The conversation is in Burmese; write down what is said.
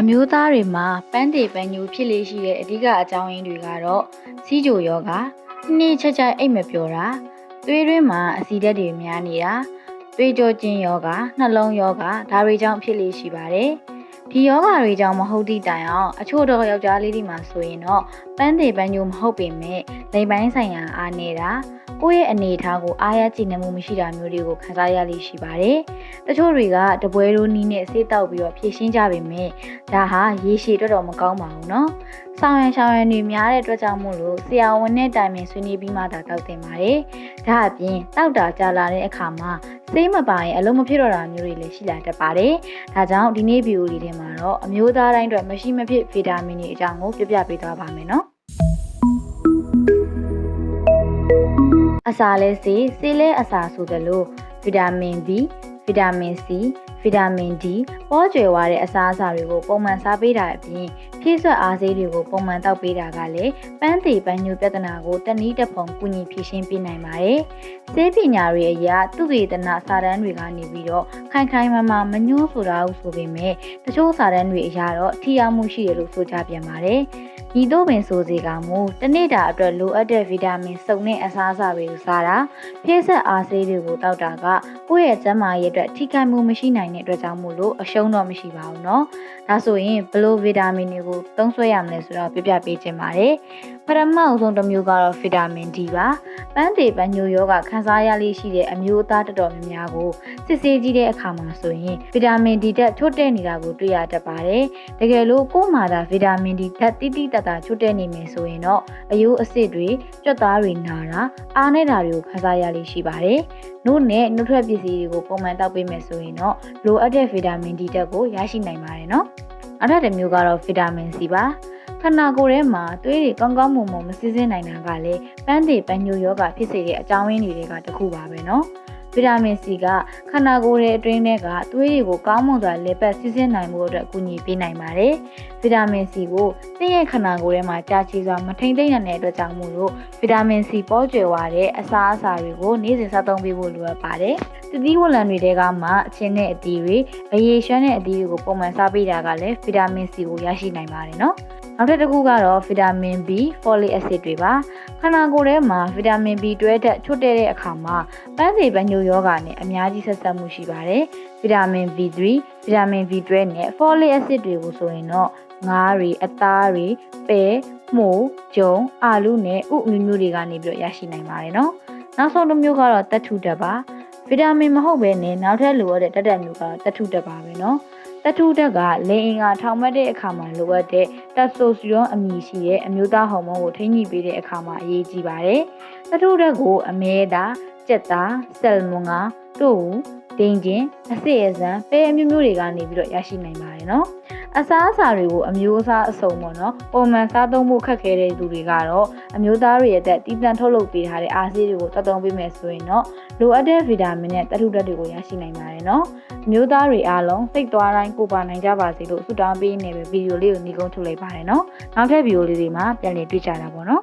အမျိုးသားတွေမှာပန်းတေပန်းညူဖြစ်လေရှိတဲ့အဓိကအကြောင်းရင်းတွေကတော့စီးကြိုယောဂနှိမ့်ချက်ချက်အိတ်မပျော်တာသွေးတွင်းမှာအဆီဓာတ်တွေများနေတာသွေးကြောကျဉ်ယောဂနှလုံးယောဂဒါတွေကြောင့်ဖြစ်လေရှိပါတယ် ဒီယောဂတွေကြောင့်မဟုတ်သည့်တိုင်အောင်အချို့တော့ယောက်ျားလေးတွေမှာဆိုရင်တော့ပန်းတေပန်းညူမဟုတ်ပေမဲ့လိမ်ပိုင်းဆိုင်ရာအားနေတာကိုယ့်ရဲ့အနေအထားကိုအားရကြည်နမှုမရှိတာမျိုးတွေကိုခံစားရလိမ့်ရှိပါတယ်။တချို့တွေကတပွဲလိုနီးနဲ့ဆေးတောက်ပြီးတော့ဖြည့်ရှင်းကြပေမဲ့ဒါဟာရေရှည်တော့တော့မကောင်းပါဘူးနော်။ဆောင်းရံရှောင်းရံတွေများတဲ့အတွက်ကြောင့်မို့လို့ဆရာဝန်နဲ့တိုင်ပင်ဆွေးနွေးပြီးမှသာတောက်တင်ပါတယ်။ဒါအပြင်တောက်တာကြာလာတဲ့အခါမှာဆေးမပါရင်အလုံးမဖြစ်တော့တာမျိုးတွေလည်းရှိလာတတ်ပါတယ်။ဒါကြောင့်ဒီနေ့ဗီဒီယိုလေးထဲမှာတော့အမျိုးသားတိုင်းအတွက်မရှိမဖြစ်ဗီတာမင်တွေအကြောင်းကိုပြပြပေးသွားပါမယ်နော်။အစာလဲစီစီလဲအစာဆိုသလိုဗီတာမင် B ဗီတာမင် C ဗီတာမင် D ပေါ်ကျွယ်ဝတဲ့အစားအစာတွေကိုပုံမှန်စားပေးတာအပြင် ဖြည့်ဆွက်အားဆေးတွေကိုပုံမှန်တောက်ပေးတာကလည်းပန်းသေးပန်းညိုပြဿနာကိုတနည်းတစ်ပုံကူညီဖြေရှင်းပေးနိုင်ပါတယ်။ဆေးပညာတွေအရသူဝေဒနာစာတမ်းတွေကနေပြီးတော့ခိုင်ခိုင်မာမာမညှိုးဆိုတာဟုဆိုပေမဲ့တချို့စာတမ်းတွေအရတော့ထိရောက်မှုရှိတယ်လို့ဆိုကြပြန်ပါတယ်။ဤသို့ပင်ဆိုစေကမူတနေ့တာအတွက်လိုအပ်တဲ့ဗီတာမင်စုံတဲ့အစားအစာတွေကိုစားတာဖြည့်ဆက်အားဆေးတွေကိုတောက်တာကကိုယ့်ရဲ့ကျန်းမာရေးအတွက်ထိခိုက်မှုမရှိနိုင်တဲ့အတွက်ကြောင့်မို့လို့အရှုံးတော့မရှိပါဘူးเนาะဒါဆိုရင်ဘလိုဗီတာမင်တွေကို ုသုံးစွဲရမလဲဆိုတော့ပြပြပေးခြင်းပါတယ်ပထမအဆုံးတစ်မျိုးကတော့ဗီတာမင် D ပါပန်းသေးပန်းညိုယောဂခန်းစားရလေးရှိတဲ့အမျိုးအသားတော်တော်များများကိုစစ်ဆေးကြည့်တဲ့အခါမှာဆိုရင်ဗီတာမင် D ဓာတ်ချို့တဲ့နေတာကိုတွေ့ရတတ်ပါတယ်တကယ်လို့ကိုယ်မှာသာဗီတာမင် D ဓာတ်တိတိတတ်တာချို့တဲ့နေမယ်ဆိုရင်တော့အယိုးအစစ်တွေကြွက်သားတွေနာတာအားနေတာတွေကိုခန်းစားရလေးရှိပါတယ်နို့နဲ့နှုတ်ထွက်ပစ္စည်းတွေကိုပုံမှန်တောက်ပေးမယ်ဆိုရင်တော့လိုအပ်တဲ့ဗီတာမင် D ဓာတ်ကိုရရှိနိုင်ပါတယ်နော် နောက်ထပ်တစ်မျိုးကတော့ဗီတာမင် C ပါခန္ဓာကိုယ်ထဲမှာသွေးတွေကောင်းကောင်းမွန်မွန်မစစ်စစ်နိုင်တာကလည်းပန်းသေးပန်းညိုယောဂဖြစ်စေတဲ့အကြောင်းရင်းတွေကတခုပါပဲเนาะ ဗီတာမင် C ကခန္ဓာကိုယ်ရဲ့အတွင်းထဲကသွေးတွေကိုကောင်းမွန်စွာလေပတ်စစ်စစ်နိုင်မှုအတွက်အကူအညီပေးနိုင်ပါတယ်။ဗီတာမင် C ကိုသင်ရဲ့ခန္ဓာကိုယ်ထဲမှာကြာရှည်စွာမထိန်သိမ့်နိုင်တဲ့အတွက်ကြောင့်မို့လို့ဗီတာမင် C ပေါ်ကျွယ်ဝတဲ့အစားအစာတွေကိုနေ့စဉ်စားသုံးပေးဖို့လိုအပ်ပါတယ်။တတိဝလံတွေတဲကမှအချင်းနဲ့အသီးတွေအရေရွှမ်းတဲ့အသီးတွေကိုပုံမှန်စားပေးတာကလည်းဗီတာမင် C ကိုရရှိနိုင်ပါတယ်နော်။ နောက်ထပ်တစ်ခုကတော့ဗီတာမင် B folic acid တွေပါခန္ဓာကိုယ်ထဲမှာဗီတာမင် B တွဲဓာတ်ချွတ်တဲ့တဲ့အခါမှာပန်းစီပညိုယောဂနဲ့အများကြီးဆက်ဆက်မှုရှိပါတယ်ဗီတာမင် B3 ဗီတာမင် B တွဲနဲ့ folic acid တွေကိုဆိုရင်တော့ငါးတွေအသားတွေပဲမှုဂျုံအာလူနဲ့ဥအမျိုးမျိုးတွေကနေပြီးတော့ရရှိနိုင်ပါတယ်နော်နောက်ဆုံးတစ်မျိုးကတော့တတ်ထုဓာတ်ပါဗီတာမင်မဟုတ်ဘဲနဲ့နောက်ထပ်လိုရတဲ့ဓာတ်ဓာတ်မျိုးကတတ်ထုဓာတ်ပါပဲနော် တထုတက်ကလိင်အင်္ဂါထောင်မှတ်တဲ့အခါမှာလိုအပ်တဲ့တက်ဆိုစရွန်အမည်ရှိတဲ့အမျိုးသားဟော်မုန်းကိုထိန်းညှိပေးတဲ့အခါမှာအရေးကြီးပါတယ်။တထုတက်ကိုအမဲသား၊ကြက်သား၊ဆယ်မွန်ငါတို့ဒိန်ကျင်အစစ်အစံပဲအမျိုးမျိုးတွေကနေပြီးတော့ရရှိနိုင်ပါတယ်နော် အစားအစာတွေကိုအမျိုးအစားအစုံပေါ့နော်ပုံမှန်စားသုံးဖို့ခက်ခဲတဲ့သူတွေကတော့အမျိုးသားတွေရဲ့တက်တီးတန့်ထုတ်လုပ်ပေးထားတဲ့အားဆေးတွေကိုတောက်သုံးပေးမယ်ဆိုရင်တော့လိုအပ်တဲ့ဗီတာမင်နဲ့တထုဓာတ်တွေကိုရရှိနိုင်ပါတယ်နော်အမျိုးသားတွေအားလုံးစိတ်သွားတိုင်းကိုပါနိုင်ကြပါစေလို့ဆုတောင်းပေးနေပဲဗီဒီယိုလေးကိုညီကုန်းထုတ်လိုက်ပါတယ်နော်နောက်ထပ်ဗီဒီယိုလေးတွေမှာပြန်လည်တွေ့ကြတာပေါ့နော်